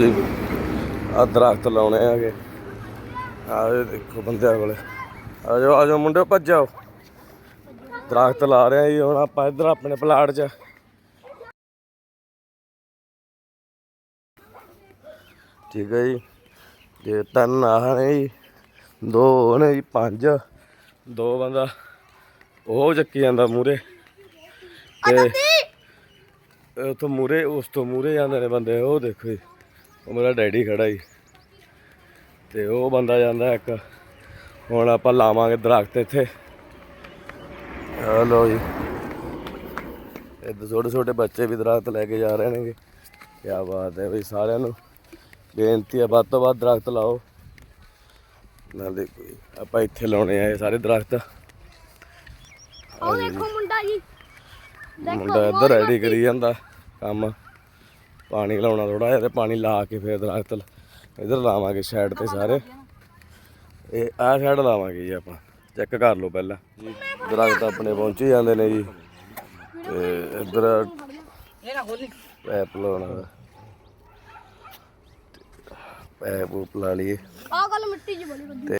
ਆ ਦਰਖਤ ਲਾਉਣੇ ਆਗੇ। ਆ ਦੇਖੋ ਬੰਦਿਆਂ ਕੋਲੇ। ਆ ਜਾਓ ਆ ਜਾਓ ਮੁੰਡੇ ਭੱਜੋ। ਦਰਖਤ ਲਾ ਰਹੇ ਆ ਜੀ ਹੁਣ ਆਪਾਂ ਇੱਧਰ ਆਪਣੇ ਪਲਾਟ 'ਚ। ਠੀਕ ਹੈ ਜੀ। ਤੇ ਤਿੰਨ ਆਹ ਨੇ ਜੀ ਦੋ ਨੇ ਜੀ ਪੰਜ। ਦੋ ਬੰਦਾ ਉਹ ਚੱਕੀ ਜਾਂਦਾ ਮੂਰੇ ਤੇ ਉਥੋਂ ਮੂਰੇ ਉਸ ਤੋਂ ਮੂਰੇ ਜਾਂਦੇ ਨੇ ਬੰਦੇ ਉਹ ਦੇਖੋ ਜੀ। ਉਹ ਮੇਰਾ ਡੈਡੀ ਖੜਾ ਜੀ ਤੇ ਉਹ ਬੰਦਾ ਜਾਂਦਾ ਇੱਕ। ਹੁਣ ਆਪਾਂ ਲਾਵਾਂਗੇ ਦਰਖਤ ਇੱਥੇ। ਆ ਲੋ ਜੀ। ਇੱਧਰ ਛੋਟੇ ਛੋਟੇ ਬੱਚੇ ਵੀ ਦਰਖਤ ਲੈ ਕੇ ਜਾ ਰਹੇ ਨੇਗੇ। ਕੀ ਬਾਤ ਹੈ ਬਈ ਸਾਰਿਆਂ ਨੂੰ। ਬੇਨਤੀ ਹੈ ਵੱਧ ਤੋਂ ਵੱਧ ਦਰਖਤ ਲਾਓ। ਨਾਲੇ ਕੋਈ ਆਪਾਂ ਇੱਥੇ ਲਾਉਣੇ ਆ ਇਹ ਸਾਰੇ ਦਰਖਤ। ਉਹ ਦੇਖੋ ਮੁੰਡਾ ਜੀ। ਮੁੰਡਾ ਇੱਧਰ ਰੈਡੀ ਕਰੀ ਜਾਂਦਾ ਕੰਮ। ਪਾਣੀ ਲਾਉਣਾ ਥੋੜਾ ਜਿਹਾ ਤੇ ਪਾਣੀ ਲਾ ਕੇ ਫਿਰ ਦਰਖਤ ਇੱਧਰ ਲਾਵਾਂਗੇ ਸਾਈਡ ਤੇ ਸਾਰੇ ਇਹ ਆਹ ਸਾਈਡ ਲਾਵਾਂਗੇ ਜੀ ਆਪਾਂ ਚੈੱਕ ਕਰ ਲਓ ਪਹਿਲਾਂ ਜੀ ਦਰਖਤ ਆਪਣੇ ਪਹੁੰਚੀ ਜਾਂਦੇ ਨੇ ਜੀ ਤੇ ਇੱਧਰ ਪੈਪ ਲਾਉਣਾ ਪੈਪ ਪੂਪ ਲਾ ਲਈਏ ਆਹ ਗੱਲ ਮਿੱਟੀ 'ਚ ਬੜੀ ਵੱਡੀ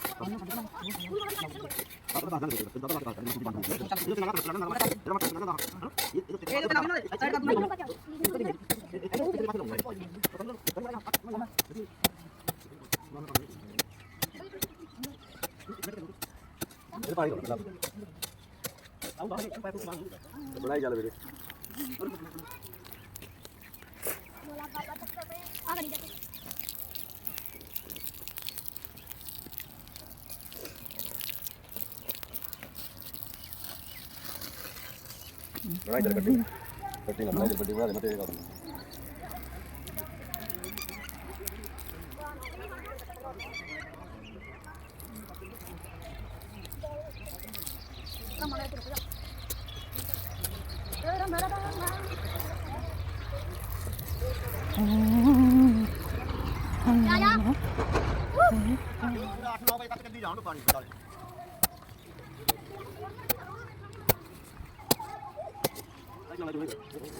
ਬਣਾਈ ਚੱਲ ਵੀਰੇ ਬਣਾਈ ਚੱਲ ਗੱਡੀ ਗੱਡੀ ਨਾ ਬਣਾਈ ਚੱਲ ਗੱਡੀ ਬਣਾ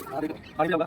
ਆ ਰਿਹਾ ਆ ਰਿਹਾ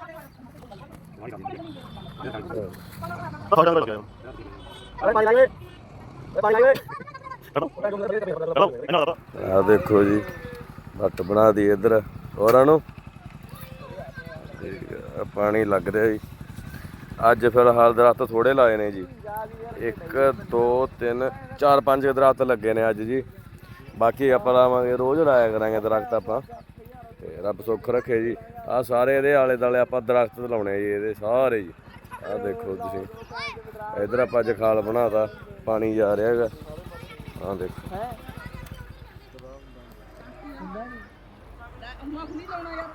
ਕੱਢ ਲਿਆ ਉਹ ਬੂਟਾ ਮੇਰੇ ਦਾ ਟਿਕਿਆ ਪੂਰੇ ਜਲਾ ਆ ਦੇਖੋ ਜੀ, ਵੱਟ ਬਣਾ ਦੀ ਇੱਧਰ ਹੋਰਾਂ ਨੂੰ। ਪਾਣੀ ਲੱਗ ਰਿਹਾ ਜੀ। ਅੱਜ ਫਿਲਹਾਲ ਦਰਖਤ ਥੋੜੇ ਲਾਏ ਨੇ ਜੀ। 1 2 3 4 5 ਦਰਖਤ ਲੱਗੇ ਨੇ ਅੱਜ ਜੀ। ਬਾਕੀ ਆਪਾਂ ਲਾਵਾਂਗੇ, ਰੋਜ਼ ਲਾਇਆ ਕਰਾਂਗੇ ਦਰਖਤ ਆਪਾਂ। ਤੇ ਰੱਬ ਸੁੱਖ ਰੱਖੇ ਜੀ ਆ ਸਾਰੇ ਇਹਦੇ ਆਲੇ ਦਾਲੇ ਆਪਾਂ ਦਰਖਤ ਲਾਉਣੇ ਜੀ ਇਹਦੇ ਸਾਰੇ ਜੀ ਆ ਦੇਖੋ ਤੁਸੀਂ ਇਧਰ ਆਪਾਂ ਜਖਾਲ ਬਣਾਤਾ ਪਾਣੀ ਜਾ ਰਿਹਾ ਹੈਗਾ ਆ ਦੇਖੋ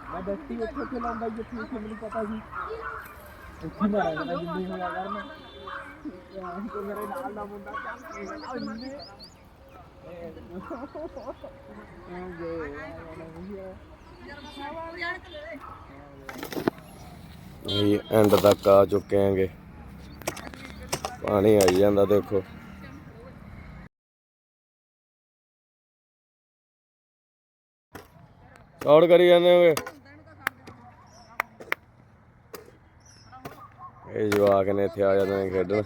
ਮੈਂ ਬੈਠੀ ਉੱਥੇ ਉੱਥੇ ਲਾਉਂਦਾ ਜਿੱਥੇ ਮੈਨੂੰ ਪਤਾ ਸੀ ਉੱਥੇ ਮੈਂ ਰਹਿਣਾ ਜਿੰਨੀ ਹੋਇਆ ਕਰਨਾ ਤੇ ਮੇਰੇ ਨਾਲ ਦਾ ਮੁੰਡਾ ਚੱਲ ਇਹ ਐਂਡ ਤੱਕ ਆ ਚੁੱਕੇ ਆਂਗੇ ਪਾਣੀ ਆਈ ਜਾਂਦਾ, ਦੇਖੋ। ਸ਼ਾਰਟ ਕਰੀ ਜਾਂਦੇ ਹੋਗੇ। ਇਹ ਜਵਾਕ ਨੇ ਇੱਥੇ ਆ ਜਾਂਦੇ ਨੇ ਖੇਡਣ।